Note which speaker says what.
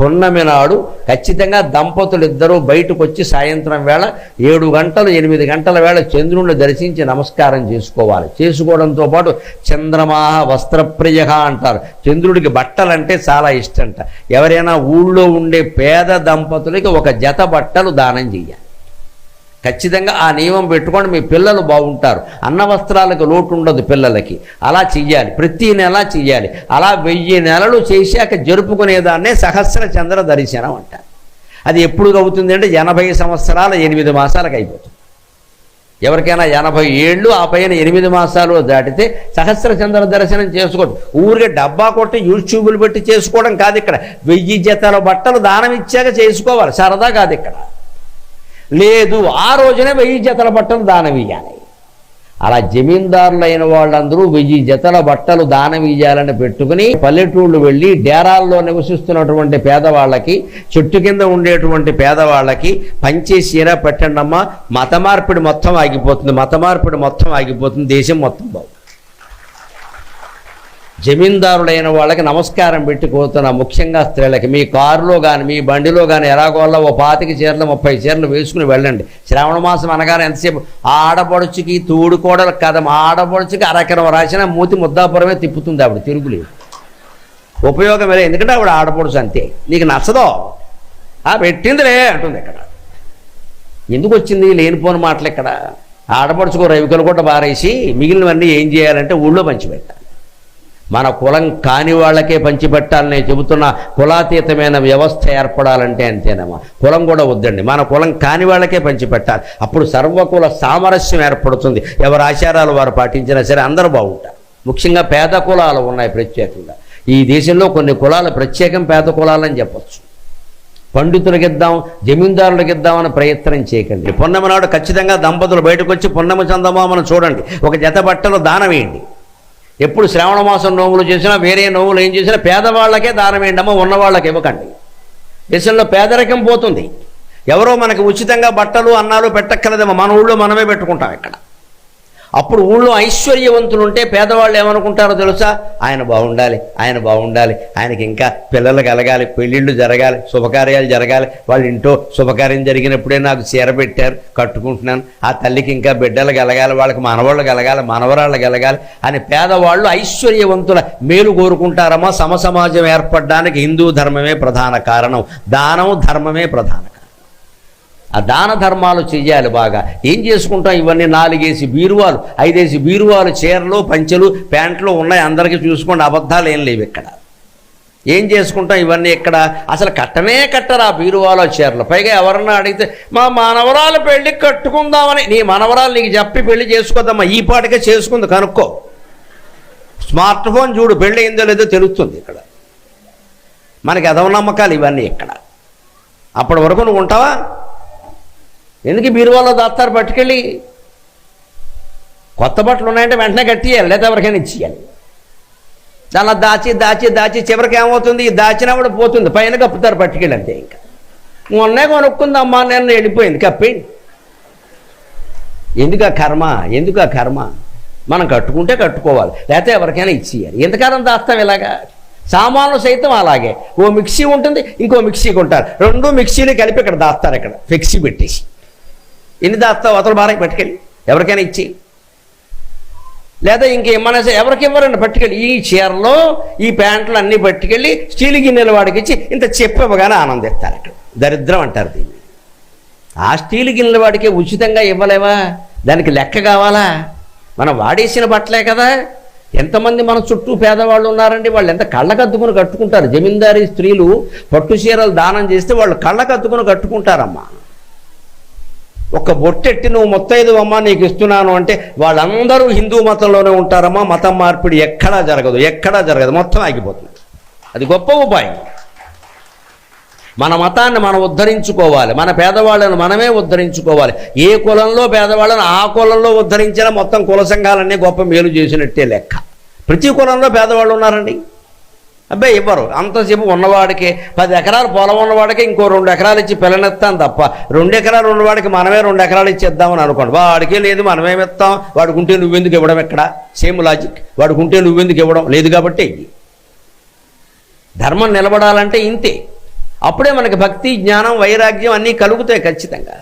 Speaker 1: పున్నమి నాడు ఖచ్చితంగా దంపతులు ఇద్దరూ బయటకు వచ్చి సాయంత్రం వేళ ఏడు గంటలు ఎనిమిది గంటల వేళ చంద్రుణ్ణి దర్శించి నమస్కారం చేసుకోవాలి. చేసుకోవడంతో పాటు చంద్రమా వస్త్రప్రియ అంటారు. చంద్రుడికి బట్టలంటే చాలా ఇష్టంట. ఎవరైనా ఊళ్ళో ఉండే పేద దంపతులకి ఒక జత బట్టలు దానం చేయాలి ఖచ్చితంగా ఆ నియమం పెట్టుకొని మీ పిల్లలు బాగుంటారు. అన్న వస్త్రాలకు లోటు ఉండదు పిల్లలకి. అలా చెయ్యాలి. ప్రతి నెల చెయ్యాలి. అలా వెయ్యి నెలలు చేశాక జరుపుకునేదాన్నే సహస్ర చంద్ర దర్శనం అంటారు అది ఎప్పుడు అవుతుంది అంటే ఎనభై సంవత్సరాల ఎనిమిది మాసాలకు అయిపోతుంది. ఎవరికైనా ఎనభై ఏళ్ళు ఆ పైన ఎనిమిది మాసాలు దాటితే సహస్ర చంద్ర దర్శనం చేసుకోవడం ఊరికే డబ్బా కొట్టి యూట్యూబులు పెట్టి చేసుకోవడం కాదు ఇక్కడ. వెయ్యి జతల బట్టలు దానం ఇచ్చాక చేసుకోవాలి. సరదా కాదు ఇక్కడ. లేదు ఆ రోజునే వెయ్యి జతల బట్టలు దానం ఇయ్యాలి. అలా జమీందారులైన వాళ్ళందరూ వెయ్యి జతల బట్టలు దానం ఇయ్యాలని పెట్టుకుని పల్లెటూళ్ళు వెళ్ళి డేరాల్లో నివసిస్తున్నటువంటి పేదవాళ్ళకి చెట్టు కింద ఉండేటువంటి పేదవాళ్ళకి పంచే చీర పెట్టండమ్మా మత మార్పిడి మొత్తం ఆగిపోతుంది మత మార్పిడి మొత్తం ఆగిపోతుంది దేశం మొత్తం బాగుంది జమీందారులైన వాళ్ళకి నమస్కారం పెట్టుకోతున్నా ముఖ్యంగా స్త్రీలకి. మీ కారులో కానీ మీ బండిలో కానీ ఎలాగోళ్ళ ఓ పాతిక చీరలు ముప్పై చీరలు వేసుకుని వెళ్ళండి. శ్రావణ మాసం అనగానే ఎంతసేపు? ఆడపడుచుకి తోడుకోడలు కదా ఆడపడుచుకి అరకరం రాసిన మూతి ముద్దాపురమే తిప్పుతుంది ఆవిడ తిరుగులేదు ఉపయోగం లేదు. ఎందుకంటే ఆవిడ ఆడపడుచు అంతే. నీకు నచ్చదో? ఆ పెట్టిందిలే అంటుంది ఇక్కడ. ఎందుకు వచ్చింది? లేనిపోని మాటలు ఇక్కడ. ఆడపడుచుకో రవికలు కూడా బారేసి మిగిలినవన్నీ ఏం చేయాలంటే ఊళ్ళో పంచిపెట్టాలి మన కులం కాని వాళ్ళకే పంచిపెట్టాలని చెబుతున్న కులాతీతమైన వ్యవస్థ ఏర్పడాలంటే అంతేనమ్మా. కులం కూడా వద్దండి. మన కులం కాని వాళ్ళకే పంచిపెట్టాలి. అప్పుడు సర్వకుల సామరస్యం ఏర్పడుతుంది. ఎవరి ఆచారాలు వారు పాటించినా సరే అందరూ బాగుంటారు. ముఖ్యంగా పేద కులాలు ఉన్నాయి ప్రత్యేకంగా. ఈ దేశంలో కొన్ని కులాలు ప్రత్యేకం పేద కులాలని చెప్పచ్చు. పండితులకు ఇద్దాం జమీందారులకు ఇద్దామని ప్రయత్నం చేయకండి. పున్నమి నాడు ఖచ్చితంగా దంపతులు బయటకు వచ్చి పున్నమి చందమామను చూడండి. ఒక జత బట్టలు దానం వేయండి. ఎప్పుడు శ్రావణ మాసం నోములు చేసినా వేరే నోములు ఏం చేసినా పేదవాళ్ళకే దానం ఉన్నవాళ్ళకి ఇవ్వకండి. దేశంలో పేదరికం పోతుంది. ఎవరో మనకు ఉచితంగా బట్టలు అన్నాలు పెట్టక్కర్లేదేమో మన ఊళ్ళో మనమే పెట్టుకుంటాం ఇక్కడ. అప్పుడు ఊళ్ళో ఐశ్వర్యవంతులు ఉంటే పేదవాళ్ళు ఏమనుకుంటారో తెలుసా? ఆయన బాగుండాలి ఆయన బాగుండాలి ఆయనకి ఇంకా పిల్లలు కలగాలి పెళ్ళిళ్ళు జరగాలి శుభకార్యాలు జరగాలి. వాళ్ళ ఇంట్లో శుభకార్యం జరిగినప్పుడే నాకు చీర పెట్టారు కట్టుకుంటున్నాను. ఆ తల్లికి ఇంకా బిడ్డలు కలగాలి వాళ్ళకి మనవాళ్ళు కలగాలి మనవరాళ్ళు కలగాలి అని పేదవాళ్ళు ఐశ్వర్యవంతుల మేలు కోరుకుంటారమ్మా. సమసమాజం ఏర్పడడానికి హిందూ ధర్మమే ప్రధాన కారణం. దానం ధర్మమే ప్రధాన కారణం. ఆ దాన ధర్మాలు చేయాలి బాగా. ఏం చేసుకుంటాం? ఇవన్నీ నాలుగేసి బీరువాలు ఐదేసి బీరువాలు చీరలు పంచెలు ప్యాంట్లు ఉన్నాయి. అందరికీ చూసుకోండి. అబద్ధాలు ఏం లేవు ఇక్కడ. ఏం చేసుకుంటాం ఇవన్నీ ఇక్కడ? అసలు కట్టనే కట్టరు ఆ బీరువాలో చీరలు. పైగా ఎవరన్నా అడిగితే మా మనవరాలు పెళ్ళి కట్టుకుందామని. నీ మనవరాలు నీకు చెప్పి పెళ్ళి చేసుకోదమ్మా ఈ పాటికే చేసుకుంది కనుక్కో. స్మార్ట్ ఫోన్ చూడు పెళ్ళి అయిందో లేదో తెలుస్తుంది ఇక్కడ. మనకి ఎదవ నమ్మకాలు ఇవన్నీ ఇక్కడ. అప్పటి వరకు నువ్వు ఉంటావా? ఎందుకు బీరువాలో దాస్తారు? పట్టుకెళ్ళి కొత్త బట్టలు ఉన్నాయంటే వెంటనే కట్టియాలి లేదా ఎవరికైనా ఇచ్చేయాలి. చాలా దాచి దాచి దాచి చివరికి ఏమవుతుంది? దాచినా కూడా పోతుంది పైన కప్పుతారు పట్టుకెళ్ళి అంతే ఇంకా. మొన్నే కొనుక్కుందమ్మా నేను వెళ్ళిపోయింది కప్పేయండి. ఎందుకు ఆ కర్మ? ఎందుకు ఆ కర్మ? మనం కట్టుకుంటే కట్టుకోవాలి లేకపోతే ఎవరికైనా ఇచ్చేయాలి. ఎంతకాలం దాస్తాం ఇలాగా? సామాన్లు సైతం అలాగే. ఓ మిక్సీ ఉంటుంది ఇంకో మిక్సీ కొంటారు. రెండు మిక్సీలు కలిపి ఇక్కడ దాస్తారు ఇక్కడ ఫ్లెక్సీ పెట్టేసి. ఎన్ని దాస్తావు? అతను బాగా పట్టుకెళ్ళి. ఎవరికైనా ఇచ్చి. లేదా ఇంకేమన్నా సరే ఎవరికి ఇవ్వరండి? పట్టుకెళ్ళి. ఈ చీరలో ఈ ప్యాంట్లు అన్నీ పట్టుకెళ్ళి స్టీల్ గిన్నెల వాడికి ఇచ్చి ఇంత చెప్పు ఆనందిస్తారు ఇక్కడ దరిద్రం అంటారు దీన్ని. ఆ స్టీల్ గిన్నెల వాడికి ఉచితంగా ఇవ్వలేవా? దానికి లెక్క కావాలా? మనం వాడేసిన బట్టలే కదా. ఎంతమంది మన చుట్టూ పేదవాళ్ళు ఉన్నారండి. వాళ్ళు ఎంత కళ్ళకద్దుకుని కట్టుకుంటారు? జమీందారీ స్త్రీలు పట్టు చీరలు దానం చేస్తే వాళ్ళు కళ్ళకద్దుకుని కట్టుకుంటారమ్మా. ఒక బొట్టెట్టి నువ్వు ముత్తైదు అమ్మ నీకు ఇస్తున్నాను అంటే వాళ్ళందరూ హిందూ మతంలోనే ఉంటారమ్మా మతం మార్పిడి ఎక్కడా జరగదు ఎక్కడా జరగదు మొత్తం ఆగిపోతుంది. అది గొప్ప ఉపాయం. మన మతాన్ని మనం ఉద్ధరించుకోవాలి మన పేదవాళ్ళను మనమే ఉద్ధరించుకోవాలి. ఏ కులంలో పేదవాళ్ళను ఆ కులంలో ఉద్ధరించిన మొత్తం కుల సంఘాలన్నీ గొప్ప మేలు చేసినట్టే లెక్క. ప్రతి కులంలో పేదవాళ్ళు ఉన్నారండి. అబ్బాయి ఇవ్వరు. అంతసేపు ఉన్నవాడికి పది ఎకరాలు పొలం ఉన్నవాడికి ఇంకో రెండు ఎకరాలు ఇచ్చి పిల్లనిస్తాం తప్ప రెండు ఎకరాలు ఉన్నవాడికి మనమే రెండు ఎకరాలు ఇచ్చేద్దామని అనుకోండి. వాడికే లేదు మనమేమి ఇస్తాం? వాడుకుంటే నువ్వెందుకు ఇవ్వడం ఎక్కడ? సేమ్ లాజిక్ వాడుకుంటే నువ్వెందుకు ఇవ్వడం? లేదు కాబట్టి ధర్మం నిలబడాలంటే ఇంతే. అప్పుడే మనకి భక్తి జ్ఞానం వైరాగ్యం అన్నీ కలుగుతాయి ఖచ్చితంగా.